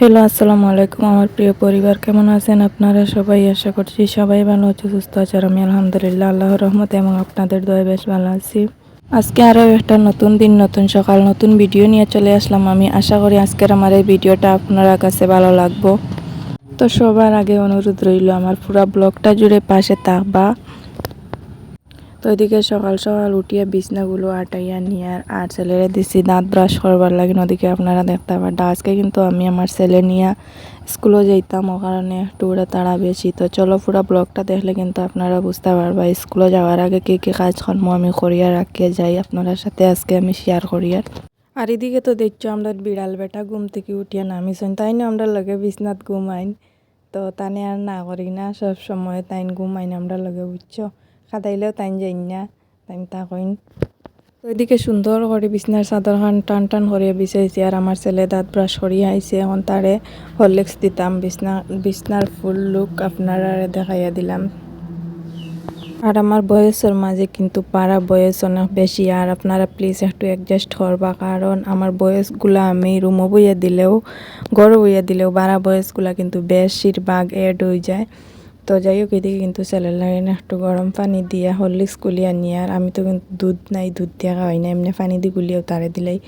Hello, আসসালামু আলাইকুম আমার প্রিয় পরিবার, কেমন আছেন আপনারা সবাই? আশা করছি সবাই ভালো আছে, সুস্থ আছে আর আমি আলহামদুলিল্লাহ আল্লাহ রহমতে এবং আপনাদের দয় বেশ ভালো আছি। আজকে আরও একটা নতুন দিন, নতুন সকাল, নতুন ভিডিও নিয়ে চলে আসলাম। আমি আশা করি আজকের আমার এই ভিডিওটা আপনারা কাছে ভালো লাগবো। তো সবার আগে অনুরোধ রইল, আমার পুরো ব্লগটা জুড়ে পাশে থাকবা। তো ওইদিকে সকাল সকাল উঠিয়ে বিছনাগুলো আটাইয়া নিয়ে আর ছেলেরে দিছি দাঁত ব্রাশ করবার লাগে। ওদিকে আপনারা দেখতে পারেন আজকে কিন্তু আমি আমার ছেলে নিয়ে স্কুলে যাইতাম, ও কারণে একটু তাড়া বেশি তো চলো পুরো ব্লগটা দেখলে কিন্তু আপনারা বুঝতে পারবা স্কুলে যাওয়ার আগে কী কী কাজকর্ম আমি করিয়া রাখিয়ে যাই, আপনার সাথে আজকে আমি শেয়ার করিয়ার আর। এদিকে তো দেখছ আমরা বিড়াল বেটা ঘুম থেকে উঠিয়া নামিছেন, তাই না আমরা লগে বিছনাথ ঘুমাইন। তো তানে আর না করি না, সব সময় তাইন ঘুমাইন আমরা লগে, বুঝছ? খাদাইলেও তাইন যাই না তাইন তা কইন। তো এদিকে সুন্দর করে বিছনার চাদর খান টান টান করিয়া বিছাইছি আর আমার ছেলে দাঁত ব্রাশ করিয়া আইছে। এখন তারে হরলিক্স দিতাম, বিছনা বিছনার ফুল লুক আপনারা দেখাইয়া দিলাম। আর আমার বয়সের মাঝে কিন্তু পাড়া বয়স অনেক বেশি আর আপনারা প্লিজ একটু অ্যাডজাস্ট করবা কারণ আমার বয়সগুলা আমি রুমও বইয়া দিলেও গড় বইয়া দিলেও বাড়া বয়সগুলা কিন্তু বেশিরভাগ এড হয়ে যায়। তো যাই হোক এদিকে কিন্তু ছেলের লাগে না একটু গরম পানি দিয়া হরলিক্স গুলিয়া নিয়ে আর আমি তো কিন্তু দুধ নাই, দুধ দিয়া খাওয়াই না এমনি পানি দিয়ে গুলিয়াও তারে দিলেই।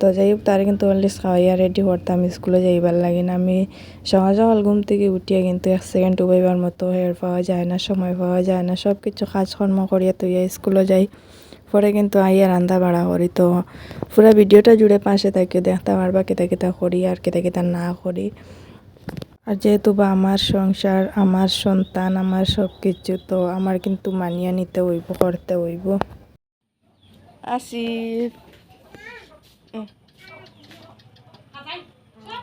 তো যাই হোক তারে কিন্তু হরলিক্স খাওয়াইয়া রেডি করতাম স্কুলে যাইবার লাগে না। আমি সহজ সকাল ঘুম থেকে উঠিয়া কিন্তু এক সেকেন্ড উবাইবার মতো হের পাওয়া যায় না, সময় পাওয়া যায় না সব কিছু কাজকর্ম করিয়া তুইয়া স্কুলে যাই। পরে কিন্তু আইয়া রান্না বাড়া করি, তো পুরো ভিডিওটা জুড়ে পাশে থাকি দেখতে পারবা কেতা কেতা করি, আর কেতা কেতা না করি। আর যেহেতু বা আমার সংসার আমার সন্তান আমার সব কিছু তো আমার কিন্তু মানিয়ে নিতে হইব করতে হইব। আসি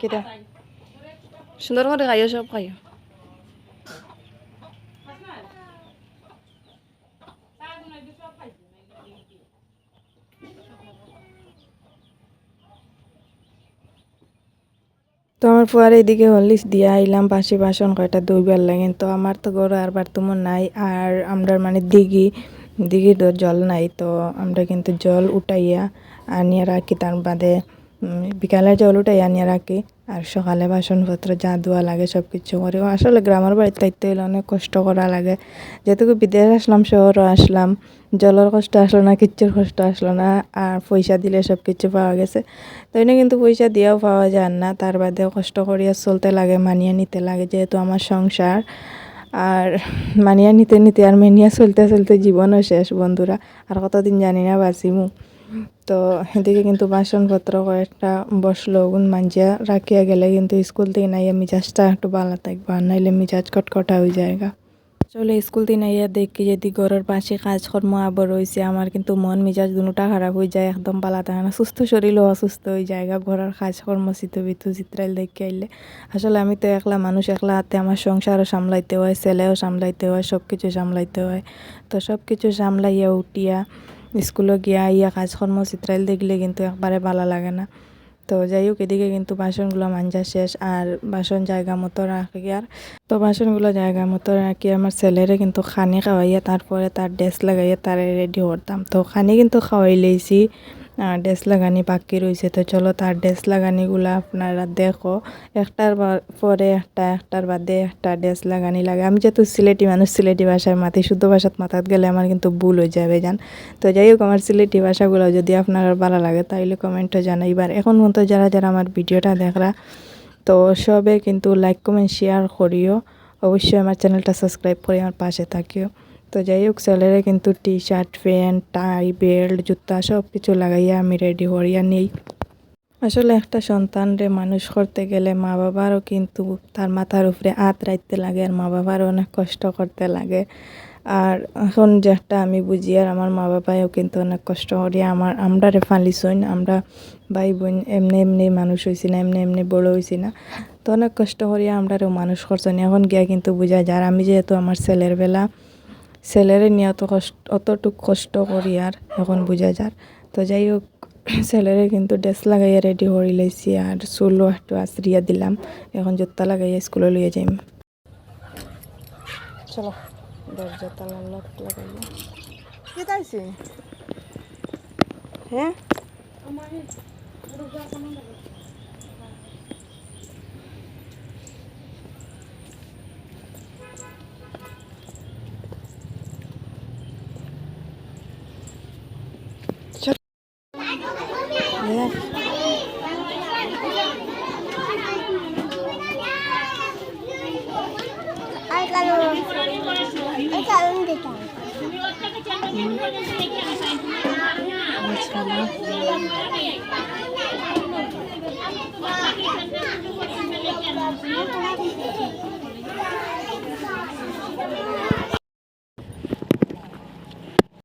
কেটা সুন্দর করে খাইও সব খাইও। তো আমার ফুয়ার এদিকে হলিস দিয়ে আইলাম পাশে বাসন কয়টা দইবার লাগে। তো আমার তো গরু আর বার তোমার নাই, আর আমরা মানে দিঘি দিঘি তো জল নাই, তো আমরা কিন্তু জল উঠাইয়া আনিয়া রাখি তার বাদে বিকালে জল উঠাই আনিয়ে রাখি আর সকালে বাসনপত্র, যা ধোয়া লাগে সব কিছু করি। আসলে গ্রামের বাড়িতে থাকতে হলে অনেক কষ্ট করা লাগে। যেহেতু বিদেশ আসলাম, শহরও আসলাম, জলের কষ্ট আসলো না, কিচ্ছুর কষ্ট আসলো না, আর পয়সা দিলে সব কিছু পাওয়া গেছে। তো এনে কিন্তু পয়সা দিয়েও পাওয়া যায় না, তার বাদেও কষ্ট করিয়া চলতে লাগে, মানিয়ে নিতে লাগে, যেহেতু আমার সংসার। আর মানিয়া নিতে নিতে আর মেনিয়া চলতে চলতে জীবনও শেষ, বন্ধুরা। আর কতদিন জানি না, বাঁচিমু। তো এদিকে কিন্তু বাসনপত্র কয়েকটা বসল গুণ মাঞ্জিয়া রাখিয়া গেলে কিন্তু স্কুল থেকে নাইয়া মিজাজটা একটু ভালো থাকবে, আর নাইলে মিজাজ কটকটা হয়ে যায়গা। চলে স্কুল থেকে নাইয়া দেখি যদি ঘরের পাশে কাজকর্ম আবার রয়েছে, আমার কিন্তু মন মিজাজ দুটা খারাপ হয়ে যায়, একদম পালা থাকে না। সুস্থ শরীরও অসুস্থ হয়ে যায় ঘরের কাজকর্ম চিত বিতু চিত্রাইল দেখে আইলে। আসলে আমি তো একলা মানুষ, একলা হাতে আমার সংসারও সামলাইতে হয়, ছেলেও সামলাইতে হয় সব কিছু সামলাইতে হয়। তো সব কিছু সামলাইয়া উঠিয়া স্কুলে গিয়া ইয়া কাজকর্ম চিত্রাইল দেখলে কিন্তু একবারে ভালো লাগে না। তো যাই হোক এদিকে কিন্তু বাসনগুলো মাঞ্জা শেষ আর বাসন জায়গা মতো রাখি আর। তো বাসনগুলো জায়গা মতো রাখি, আমার ছেলেরে কিন্তু খানি খাওয়াইয়া, তারপরে তার ড্রেস লাগাইয়া তারে রেডি করতাম। তো খানি কিন্তু খাওয়াই লইছি। ড্রেস লাগানি বাকি রয়েছে তো চলো তার ড্রেস লাগানিগুলো আপনারা দেখো। একটার পরে একটা একটার বাদে একটা ড্রেস লাগানি লাগে। আমি যেহেতু সিলেটি মানুষ সিলেটি ভাষায় মাতি, শুদ্ধ ভাষাত মাথাত গেলে আমার কিন্তু ভুল হয়ে যাবে, জান? তো যাই হোক আমার সিলেটি ভাষাগুলো যদি আপনার ভালো লাগে, তাইলে কমেন্টে জানাইবার এখন পর্যন্ত যারা যারা আমার ভিডিওটা দেখরা, তো সবে কিন্তু লাইক কমেন্ট শেয়ার করিও। অবশ্যই আমার চ্যানেলটা সাবস্ক্রাইব করে আমার পাশে থাকিও। তো যাই হোক ছেলেরে কিন্তু T shirt pant tie belt জুতা সব কিছু লাগাইয়া আমি রেডি করিয়া নিই। আসলে একটা সন্তানরে মানুষ করতে গেলে মা বাবারও কিন্তু তার মাথার উপরে হাত রাখতে লাগে আর মা বাবারও অনেক কষ্ট করতে লাগে। আর এখন যেটা আমি বুঝি আর আমার মা বাবাও কিন্তু অনেক কষ্ট করি। আমার, আমরারে ফালিছইন আমরা ভাই বোন এমনি এমনি মানুষ হয়েছি না, এমনি এমনি বড় হয়েছি না। তো অনেক কষ্ট করি আমরারেও মানুষ করছেন এখন গিয়া কিন্তু বুঝা যায় আমি যেহেতু আমার ছেলের বেলা ছেলেরে নিয়ে অত কষ্ট, অতটুক কষ্ট করি আর এখন বুঝা যার তো যাই হোক ছেলেরে কিন্তু ড্রেস লাগাইয়া রেডি করে লাইছি আর চুলও একটু আশ্রিয়া দিলাম। এখন জোতা লাগাইয়া স্কুলে লইয়া যাইম চলো দরজা তালা লক লাগাইয়া। হ্যাঁ মাশাআল্লাহ।